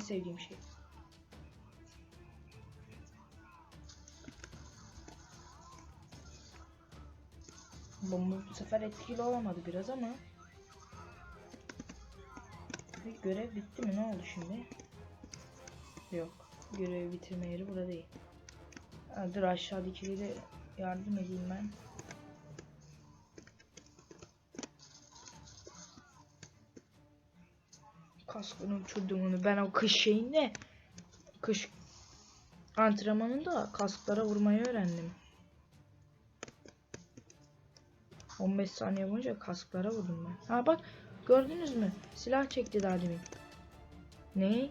Sevdiğim şey. Bomba bu sefer etkili olamadı biraz ama. Bir görev bitti mi? Ne oldu şimdi? Yok. Görev bitirme yeri burada değil. Ha, dur aşağıdakileri yardım edeyim ben. Kaskını uçurdum onu. Ben o kış şeyinde kış antrenmanında kasklara vurmayı öğrendim. 15 saniye boyunca kasklara vurdum ben. Ha bak gördünüz mü? Silah çekti daha demin. Ne?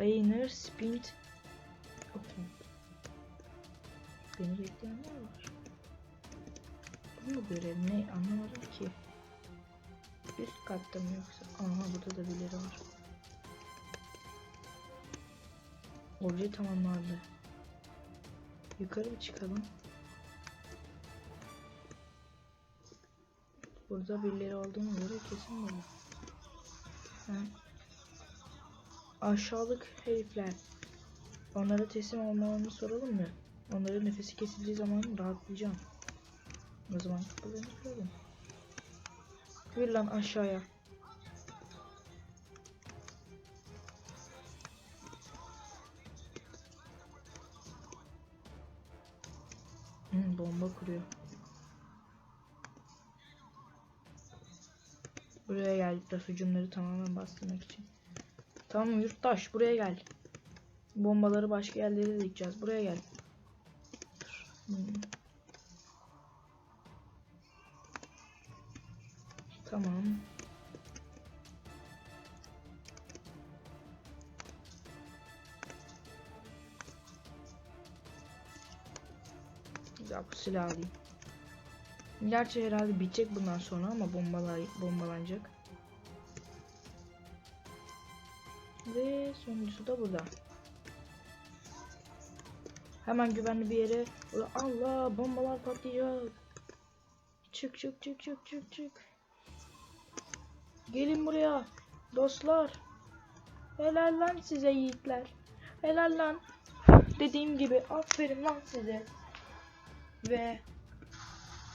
Ayner Spint. Okey. Beni bekleyenler var. Bu görev ne anlamadım ki. Üst katta mı yoksa? Aha burada da birileri var. Obje tamamlandı. Yukarı bir çıkalım. Burada birileri olduğunu göre kesin böyle. Ha. Aşağılık herifler. Onlara teslim olmalarını soralım mı? Onların nefesi kesildiği zaman rahatlayacağım. O zaman kapılarını kıralım. Yürü lan aşağıya. Hmm, bomba kuruyor. Buraya geldik de hücumları tamamen bastırmak için. Tamam yurttaş buraya gel. Bombaları başka yerlere dikeceğiz. Buraya gel. Hmm. Tamam. Ya bu silah alayım. Gerçi herhalde bitecek bundan sonra ama bombalar bombalanacak. Ve sonuncusu da burada. Hemen güvenli bir yere. Allah bombalar patlayacak. Çık çık çık çık çık çık. Gelin buraya dostlar. Helal lan size yiğitler. Helal lan. Dediğim gibi aferin lan size. Ve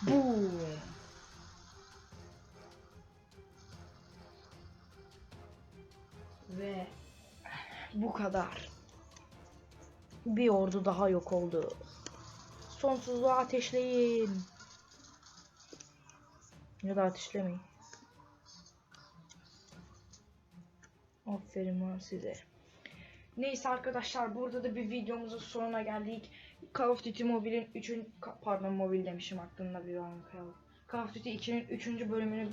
Boom. Ve bu kadar. Bir ordu daha yok oldu. Sonsuzluğa ateşleyin. Ya da ateşlemeyin. Aferin lan size. Neyse arkadaşlar burada da bir videomuzun sonuna geldik. Call of Duty Mobile'in 3. pardon mobil demişim aklımda bir an. Call of Duty 2'nin 3. bölümünü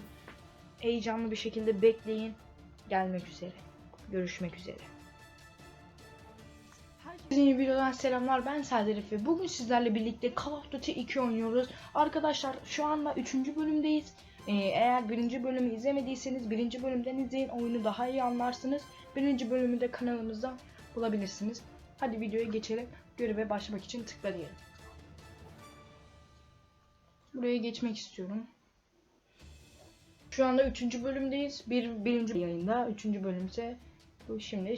heyecanlı bir şekilde bekleyin. Gelmek üzere. Görüşmek üzere. Herkese yeni videodan selamlar. Ben Serdar Efe. Bugün sizlerle birlikte Call of Duty 2 oynuyoruz. Arkadaşlar şu anda 3. bölümdeyiz. Ee, eğer birinci bölümü izlemediyseniz birinci bölümden izleyin. Oyunu daha iyi anlarsınız. Birinci bölümü de kanalımızda bulabilirsiniz. Hadi videoya geçelim. Göreve başlamak için tıkla diyelim. Buraya geçmek istiyorum. Şu anda 3. bölümdeyiz. Bir, birinci yayında. 3. bölüm ise bu şimdi.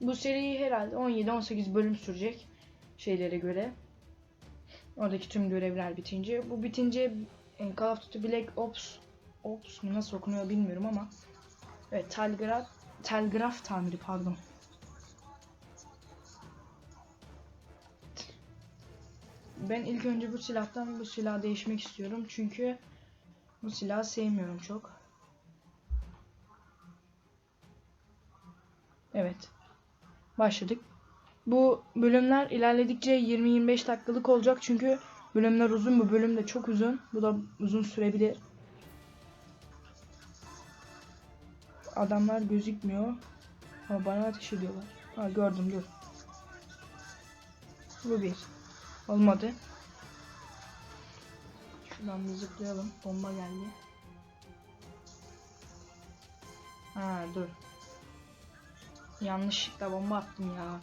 Bu seri herhalde 17-18 bölüm sürecek. Şeylere göre. Oradaki tüm görevler bitince. Bu bitince Call of Duty Black Ops Ops mu nasıl okunuyor bilmiyorum ama Evet telgraf telgraf tamiri pardon. Ben ilk önce bu silahtan bu silahı değişmek istiyorum çünkü bu silahı sevmiyorum çok. Evet. Başladık. Bu bölümler ilerledikçe 20-25 dakikalık olacak çünkü bölümler uzun bu bölüm de çok uzun. Bu da uzun sürebilir. Adamlar gözükmüyor. Ama bana ateş ediyorlar. Ha gördüm dur. Bu bir. Olmadı. Şuradan bir zıplayalım. Bomba geldi. Ha dur. Yanlışlıkla bomba attım ya.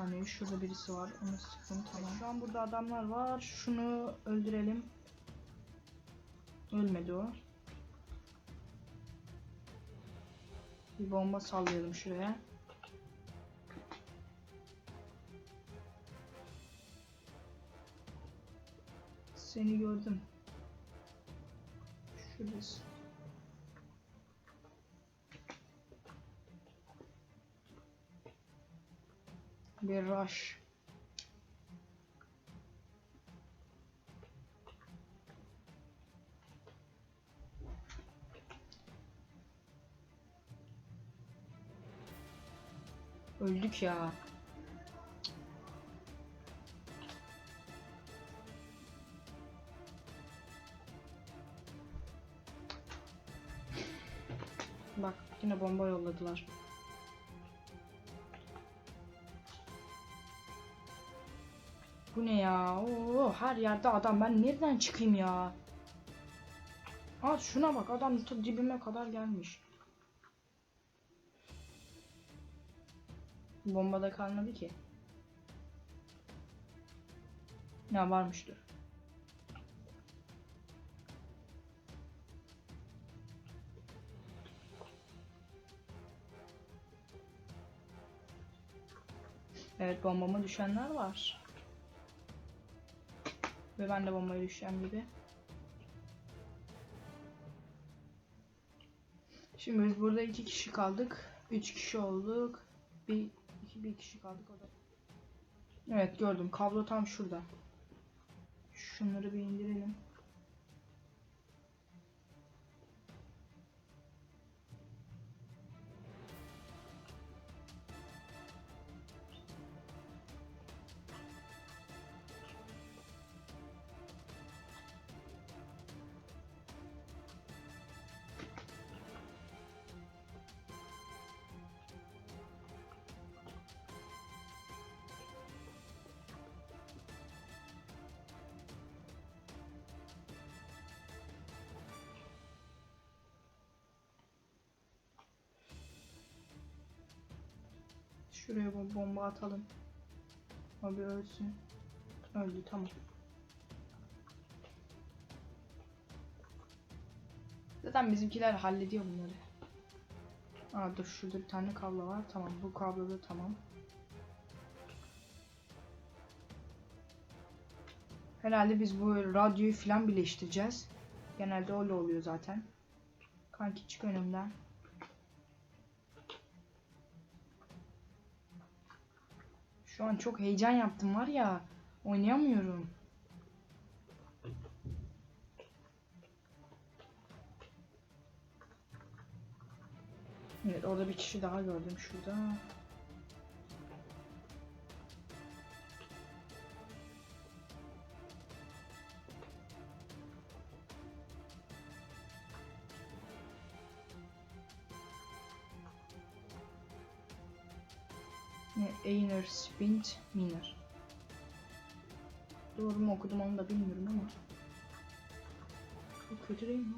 Saniye şurada birisi var. Onu sıkın tamam. Şu an burada adamlar var. Şunu öldürelim. Ölmedi o. Bir bomba sallayalım şuraya. Seni gördüm. Şurası. Bir rush. Öldük ya. Bak yine bomba yolladılar. Bu ne ya? Oo, her yerde adam. Ben nereden çıkayım ya? Aa şuna bak adam ta dibime kadar gelmiş. Bombada kalmadı ki. Ya varmıştır. Evet bombama düşenler var. Ve ben de bombaya düşeceğim gibi. Şimdi biz burada iki kişi kaldık. Üç kişi olduk. Bir, iki, bir kişi kaldık o da. Evet gördüm. Kablo tam şurada. Şunları bir indirelim. Şuraya bomba atalım. Abi ölsün. Öldü tamam. Zaten bizimkiler hallediyor bunları. Aa dur şurada bir tane kablo var. Tamam bu kablo da tamam. Herhalde biz bu radyoyu falan birleştireceğiz. Genelde öyle oluyor zaten. Kanki çık önümden. Şu an çok heyecan yaptım var ya. Oynayamıyorum. Evet orada bir kişi daha gördüm şurada. Spint Miner. Doğru mu okudum onu da bilmiyorum ama. Bu kötü değil mi?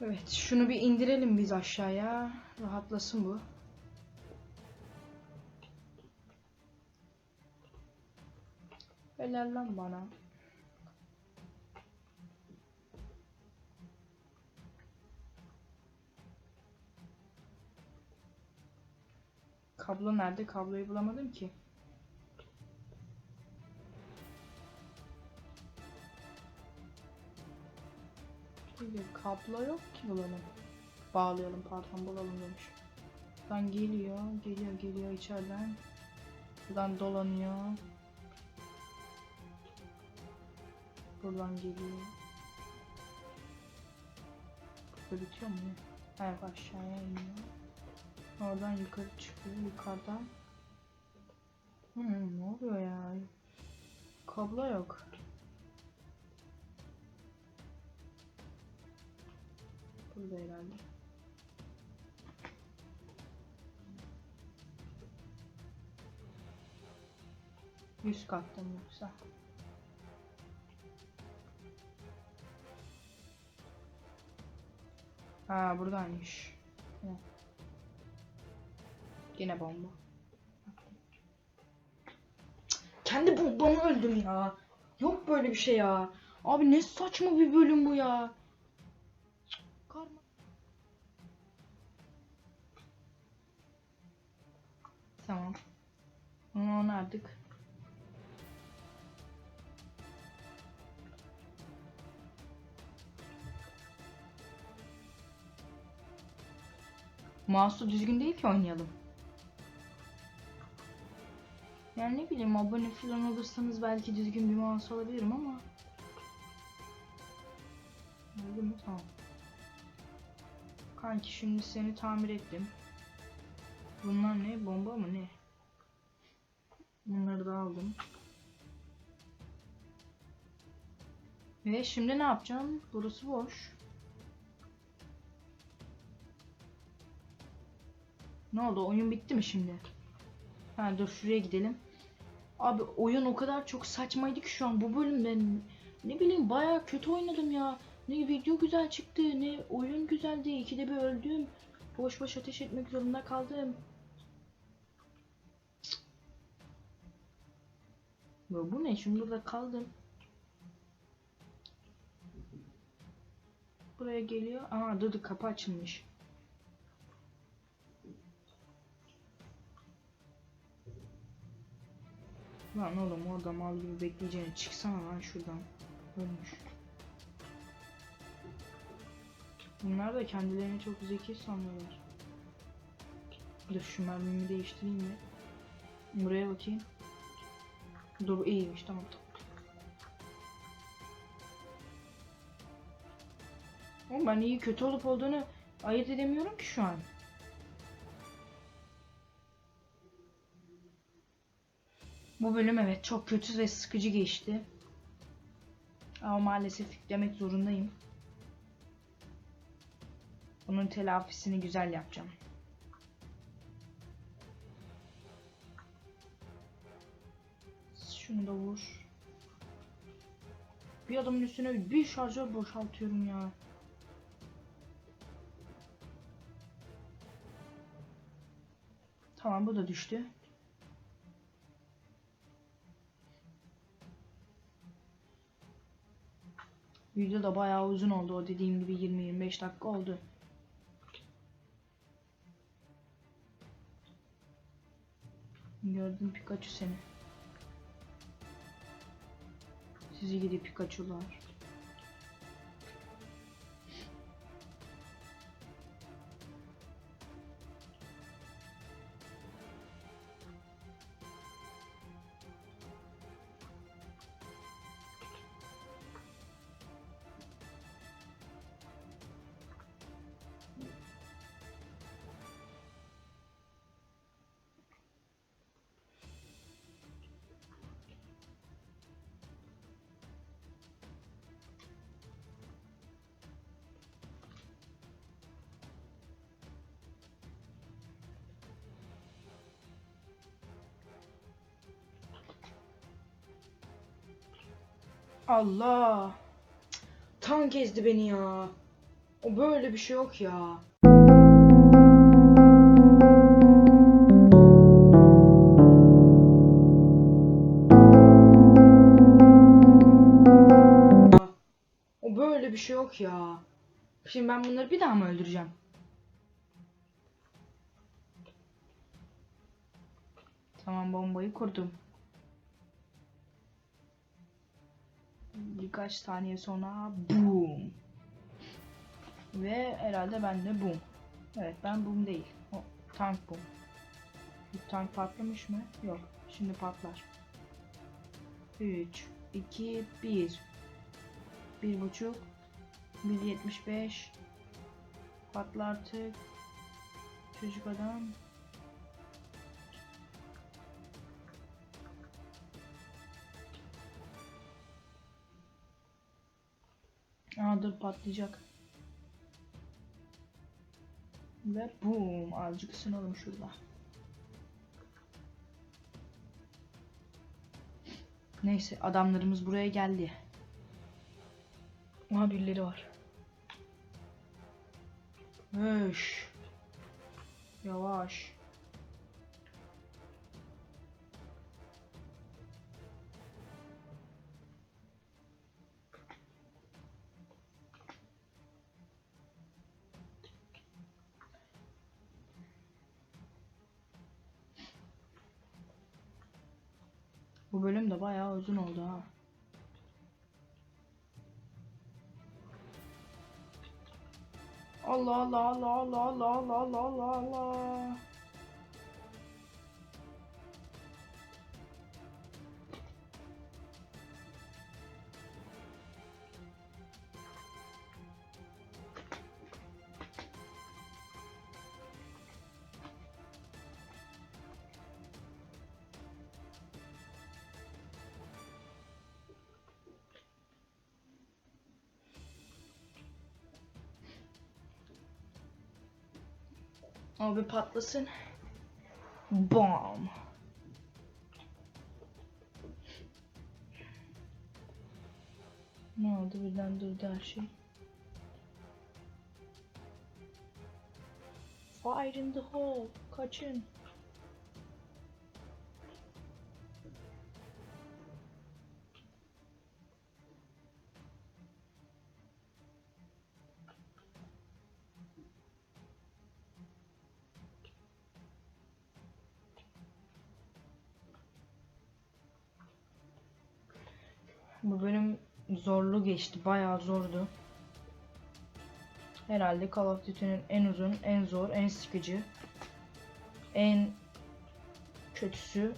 Evet, şunu bir indirelim biz aşağıya. Rahatlasın bu. Helal lan bana. Kablo nerede? Kabloyu bulamadım ki. Kablo yok ki bulalım. Bağlayalım pardon bulalım demiş. Buradan geliyor, geliyor, geliyor içeriden. Buradan dolanıyor. Buradan geliyor. Burada bitiyor mu? Evet aşağıya iniyor. Oradan yukarı çıkıyor. Yukarıdan. Hmm, ne oluyor ya? Kablo yok. Burada herhalde. Yüz katta mı yoksa? Ha buradaymış. Hı. Yine bomba. Kendi bombamı öldüm ya. Yok böyle bir şey ya. Abi ne saçma bir bölüm bu ya. Tamam. Onu onardık. Mouse'u düzgün değil ki oynayalım. Yani ne bileyim abone falan olursanız belki düzgün bir mouse alabilirim ama. Öyle mi? Tamam. Kanki şimdi seni tamir ettim. Bunlar ne? Bomba mı ne? Bunları da aldım. Ve şimdi ne yapacağım? Burası boş. Ne oldu? Oyun bitti mi şimdi? Ha dur şuraya gidelim. Abi oyun o kadar çok saçmaydı ki şu an bu bölümde ne bileyim bayağı kötü oynadım ya. Ne video güzel çıktı ne oyun güzeldi. İkide bir öldüm. Boş boş ateş etmek zorunda kaldım. Ya bu ne? Şimdi burada kaldım. Buraya geliyor. Aa dur kapı açılmış. Lan oğlum orada mal gibi bekleyeceğine çıksana lan şuradan. Ölmüş. Bunlar da kendilerini çok zeki sanıyorlar. Dur şu mermimi değiştireyim mi? Buraya bakayım. Dur iyiymiş tamam. Oğlum ben iyi kötü olup olduğunu ayırt edemiyorum ki şu an. Bu bölüm evet çok kötü ve sıkıcı geçti. Ama maalesef yüklemek zorundayım. Bunun telafisini güzel yapacağım. Şunu da vur. Bir adamın üstüne bir şarjör boşaltıyorum ya. Tamam bu da düştü. Video da bayağı uzun oldu. O dediğim gibi 20-25 dakika oldu. Gördüm Pikachu seni. Sizi gidi Pikachu'lar. Allah. Tank ezdi beni ya. O böyle bir şey yok ya. O böyle bir şey yok ya. Şimdi ben bunları bir daha mı öldüreceğim? Tamam bombayı kurdum. Birkaç saniye sonra boom. Ve herhalde ben de boom. Evet ben boom değil. O tank boom. Bu tank patlamış mı? Yok. Şimdi patlar. 3 2 1 bir buçuk 1.75 Patla artık Çocuk adam Aa dur patlayacak Ve boom azıcık ısınalım şurada. Neyse adamlarımız buraya geldi. Aha birileri var. Höş. Yavaş. Bu bölüm de bayağı uzun oldu ha. Allah Allah Allah Allah Allah Allah Allah Allah Allah. Abi patlasın. Bam. Ne oldu birden durdu her şey. Fire in the hole. Kaçın. Zorlu geçti. Bayağı zordu. Herhalde Call of Duty'nin en uzun, en zor, en sıkıcı, en kötüsü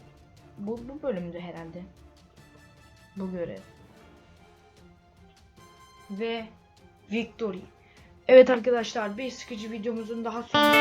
bu, bu bölümdü herhalde. Bu görev. Ve Victory. Evet arkadaşlar bir sıkıcı videomuzun daha sonuna.